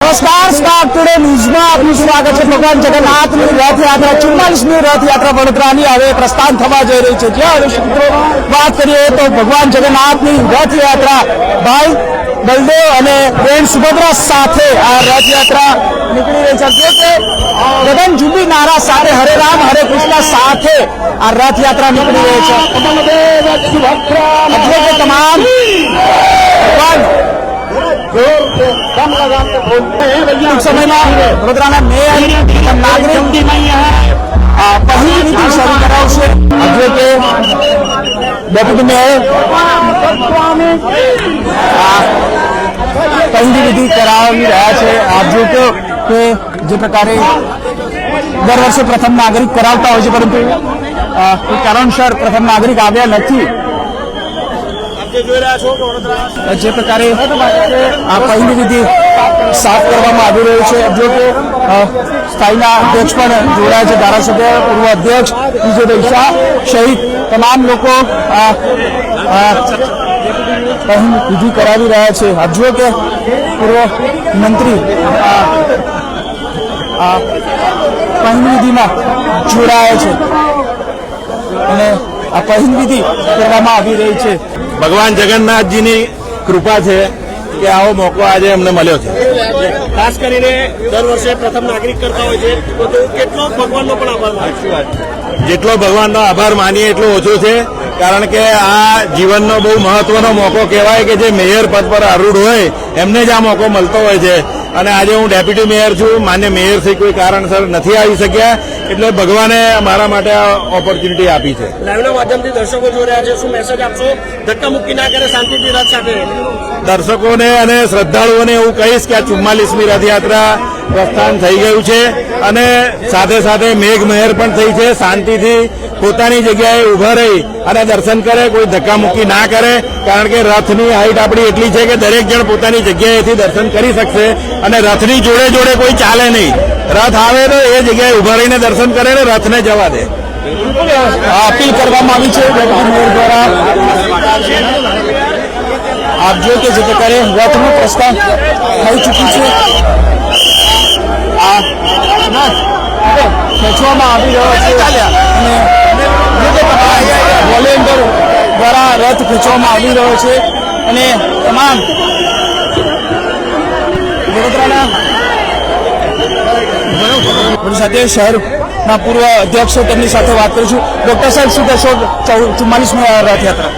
નમસ્કાર star today ન્યૂઝમાં આપનું સ્વાગત છે. ભગવાન જગન્નાથની રથયાત્રા ચુમ્માલીસમી રથયાત્રા વડોદરાની હવે પ્રસ્થાન થવા જઈ રહી છે. જ્યાં હવે વાત કરીએ તો ભગવાન જગન્નાથની રથયાત્રા ભાઈ બલદેવ અને બેન સુભદ્રા સાથે આ રથયાત્રા નીકળી રહી છે. જે કે ગગન જુબી નારા સાથે હરે રામ હરે કૃષ્ણ સાથે આ રથયાત્રા નીકળી રહી છે. એટલે કે તમામ ટૂંક સમયમાં વડોદરાના મેયર નાગરિક પહેલી શરૂ કરાવશે આજે કે ડેપ્યુટી મેયર પહેલી વિધિ કરાવી રહ્યા છે આપ જો કહો કે જે પ્રકારે દર વર્ષે પ્રથમ નાગરિક કરાવતા હોય છે પરંતુ કોઈ કારણસર પ્રથમ નાગરિક આવ્યા નથી જે પ્રકારે આ પહેલી વિધિ સાફ કરવામાં આવી રહ્યું છે. જો કે સ્થાયીના અધ્યક્ષ પણ જોડાયા છે. ધારાસભ્ય, પૂર્વ અધ્યક્ષ વિજય શાહ સહિત તમામ લોકો વિધિ કરાવી રહ્યા છે. હજુ કે પૂર્વ મંત્રી પહેલી વિધિમાં જોડાયા છે. અને આ પહેલી કરવામાં આવી રહી છે. ભગવાન જગન્નાથજીની કૃપા છે કે આવો મોકો આજે અમને મળ્યો છે. ખાસ કરીને દર વર્ષે પ્રથમ નાગરિક કરતા હોય છે તો કેટલો ભગવાનનો પણ આભાર માનું જેટલો ભગવાનનો આભાર માનીએ એટલો ઓછો છે કારણ કે આ જીવનનો બહુ મહત્વનો મોકો કહેવાય કે જે મેયર પદ પર આરૂઢ હોય એમને જ આ મોકો મળતો હોય છે. અને આજે હું ડેપ્યુટી મેયર છું માન્ય મેયરથી કોઈ કારણસર નથી આવી શક્યા. એટલે ભગવાને મારા માટે આ ઓપોર્ચ્યુનિટી આપી છે. લાઈવના માધ્યમથી દર્શકો જોઈ રહ્યા છે. શું મેસેજ આપશો? ધક્કા મુક્કી ના કરે શાંતિથી રથ સાથે. દર્શકોને અને શ્રદ્ધાળુઓને એવું કહીશ કે આ ચુમ્માલીસમી રથયાત્રા પ્રસ્થાન થઈ ગયું છે અને સાથે સાથે મેઘ મહેર પણ થઈ છે. શાંતિથી પોતાની જગ્યાએ ઊભા રહી અને દર્શન કરે કોઈ ધક્કામુક્કી ના કરે કારણ કે રથની હાઈટ આપણી એટલી છે કે દરેક જણ પોતાની જગ્યાએથી દર્શન કરી શકશે અને રથની જોડે જોડે કોઈ ચાલે નહીં. રથ આવે તો એ જગ્યાએ ઊભા રહીને દર્શન કરે ને રથને જવા દે. અપીલ કરવામાં આવી છે દ્વારા. આપ જો કે જે પ્રકારે રથનું પ્રસ્થાન થઈ ચૂક્યું છે. આ ખેંચવામાં આવી રહ્યો છે. અને વોલેન્ટિયર દ્વારા રથ ખેંચવામાં આવી રહ્યો છે. અને તમામ વડોદરાના સાથે શહેરના પૂર્વ અધ્યક્ષ તેમની સાથે વાત કરીશું ડોક્ટર સાહેબ, શું કહેશો? ચુમ્માલીસમી રથયાત્રા.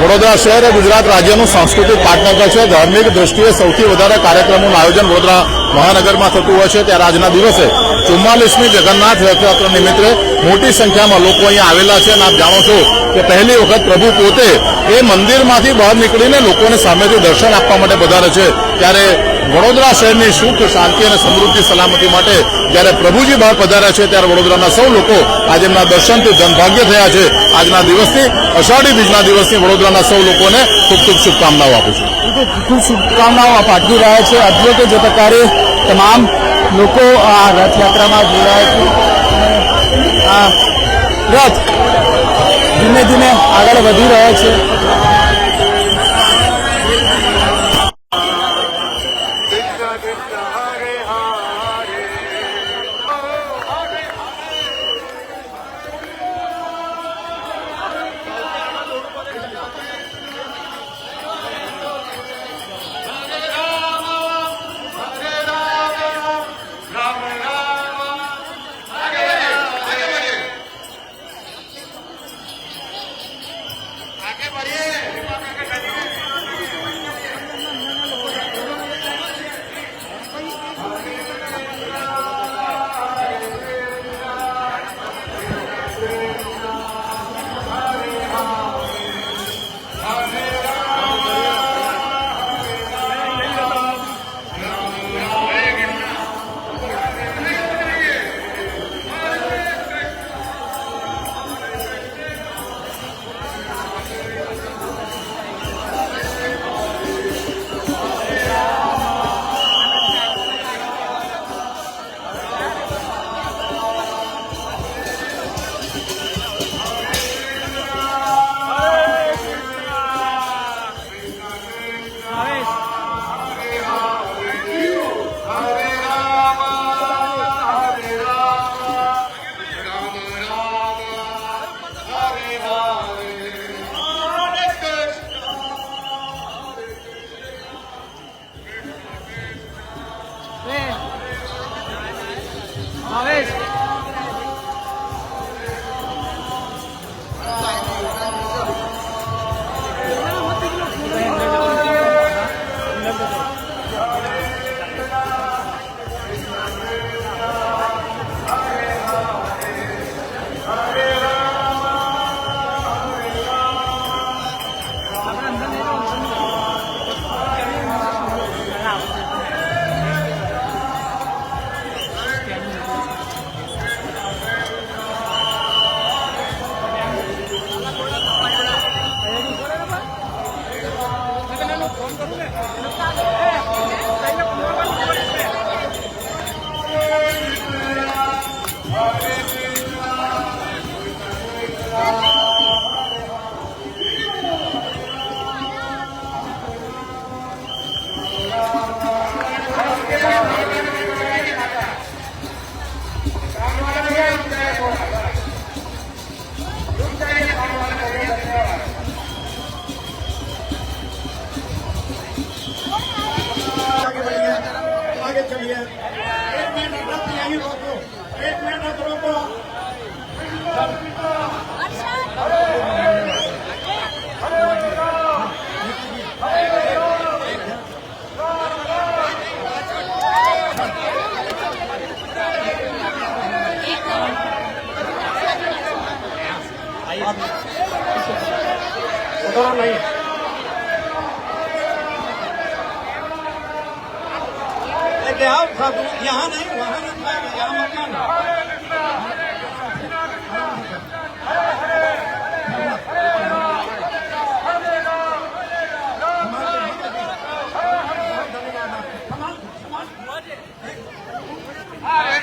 વડોદરા શહેર એ ગુજરાત રાજ્યનું સાંસ્કૃતિક પાટનગર છે. ધાર્મિક દ્રષ્ટિએ સૌથી વધારે કાર્યક્રમોનું આયોજન વડોદરા મહાનગરમાં થતું હોય છે. ત્યારે આજના દિવસે ચુમ્માલીસમી જગન્નાથ રથયાત્રા નિમિત્તે મોટી સંખ્યામાં લોકો અહીંયા આવેલા છે. અને આપ જાણો છો કે પહેલી વખત પ્રભુ પોતે એ મંદિરમાંથી બહાર નીકળીને લોકોને સામેથી દર્શન આપવા માટે પધારે છે. ત્યારે વડોદરા શહેરની સુખ, શાંતિ અને સમૃદ્ધિ, સલામતી માટે જ્યારે પ્રભુજી બહાર પધાર્યા છે, ત્યારે વડોદરાના સૌ લોકો આજે એમના દર્શનથી ધનભાગ્ય થયા છે. આજના દિવસથી, અષાઢી બીજના દિવસની વડોદરાના સૌ લોકોને ખૂબ ખૂબ શુભકામનાઓ આપું છું. ખૂબ શુભકામનાઓ પાઠવી રહ્યા છે. અત્યો કે જે પ્રકારે તમામ લોકો આ રથયાત્રામાં જોડાયા છે આ રથ ધીમે ધીમે આગળ વધી રહ્યો છે. Gracias. यहाँ नहीं वहाँ मत लाएगा यहाँ मत लाना Hare